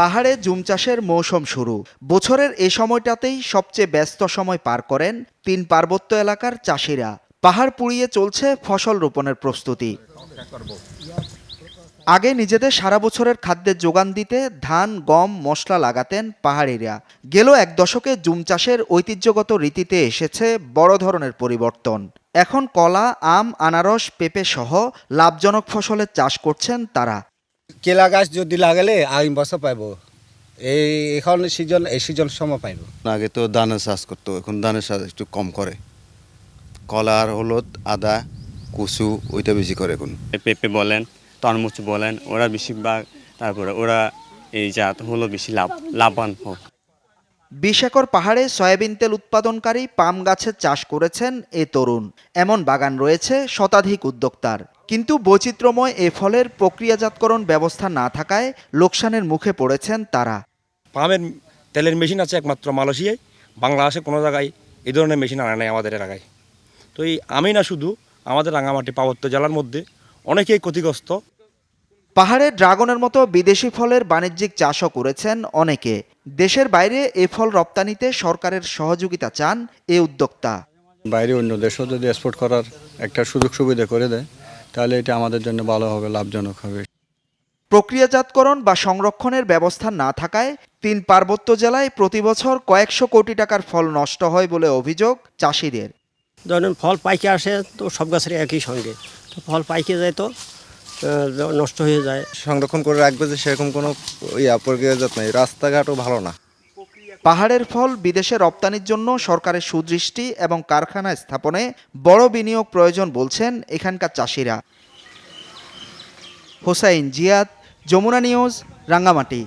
পাহাড়ে জুম চাষের মৌসুম শুরু। বছরের এই সময়টাতেই সবচেয়ে ব্যস্ত সময় পার করেন তিন পার্বত্য এলাকার চাষিরা। পাহাড় পুড়িয়ে চলছে ফসল রোপণের প্রস্তুতি। আগে নিজেদের সারা বছরের খাদ্যের যোগান দিতে ধান, গম, মশলা লাগাতেন পাহাড়িরা। গেল এক দশকে জুম চাষের ঐতিহ্যগত রীতিতে এসেছে বড় ধরনের পরিবর্তন। এখন কলা, আম, আনারস পেঁপে সহ লাভজনক ফসলের চাষ করছেন তারা। কেলা গাছ যদি লাগালে আগামী বছর পাইব। এই এখন সিজন এই সিজন সময় পাইব। আগে তো ধানের চাষ করতো এখন ধানের চাষ একটু কম করে। কলা আর হলুদ আদা কচু ওইটা বেশি করে এখন। পেঁপে বলেন তরমুজ বলেন ওরা বেশিরভাগ তারপরে ওরা এই জাত হলো বেশি লাভ লাভবান হোক। বিশ একর পাহাড়ে সয়াবিন তেল উৎপাদনকারী পাম গাছের চাষ করেছেন এ তরুণ। এমন বাগান রয়েছে শতাধিক উদ্যোক্তার। কিন্তু বৈচিত্র্যময় এ ফলের প্রক্রিয়াজাতকরণ ব্যবস্থা না থাকায় লোকসানের মুখে পড়েছেন তারা। পামের তেলের মেশিন আছে একমাত্র মালয়েশিয়ায়। বাংলাদেশে কোনো জায়গায় এই ধরনের মেশিন আনে নেই আমাদের এলাকায়। তো এই আমি না শুধু আমাদের রাঙামাটি পার্বত্য জেলার মধ্যে অনেকেই ক্ষতিগ্রস্ত। পাহাড়ে ড্রাগনের মতো বিদেশি ফলের বাণিজ্যিক চাষও করেছেন অনেকে। দেশের বাইরে এ ফল রপ্তানিতে সরকারের সহযোগিতা চান এ উদ্যোক্তা। বাইরে অন্য দেশেও যদি এক্সপোর্ট করার একটা সুযোগ সুবিধা করে দেয় তাহলে এটা আমাদের জন্য ভালো হবে লাভজনক হবে। প্রক্রিয়াজাতকরণ বা সংরক্ষণের ব্যবস্থা না থাকায় তিন পার্বত্য জেলায় প্রতি বছর কয়েকশো কোটি টাকার ফল নষ্ট হয় বলে অভিযোগ চাষিদের। ধরেন ফল পাইকে আসে তো সব গাছের একই সঙ্গে। তো ফল পাইকে যায় তো নষ্ট হয়ে যায়। সংরক্ষণ করে রাখবে যে সেরকম কোনো ইয়া প্রক্রিয়াজাত নেই। রাস্তাঘাটও ভালো না। পাহাড়ের ফল বিদেশে রপ্তানির জন্য সরকারের সুদৃষ্টি এবং কারখানা স্থাপনে বড় বিনিয়োগ প্রয়োজন বলছেন এখানকার চাষিরা। হোসাইন জিয়াদ, যমুনা নিউজ, রাঙ্গামাটি।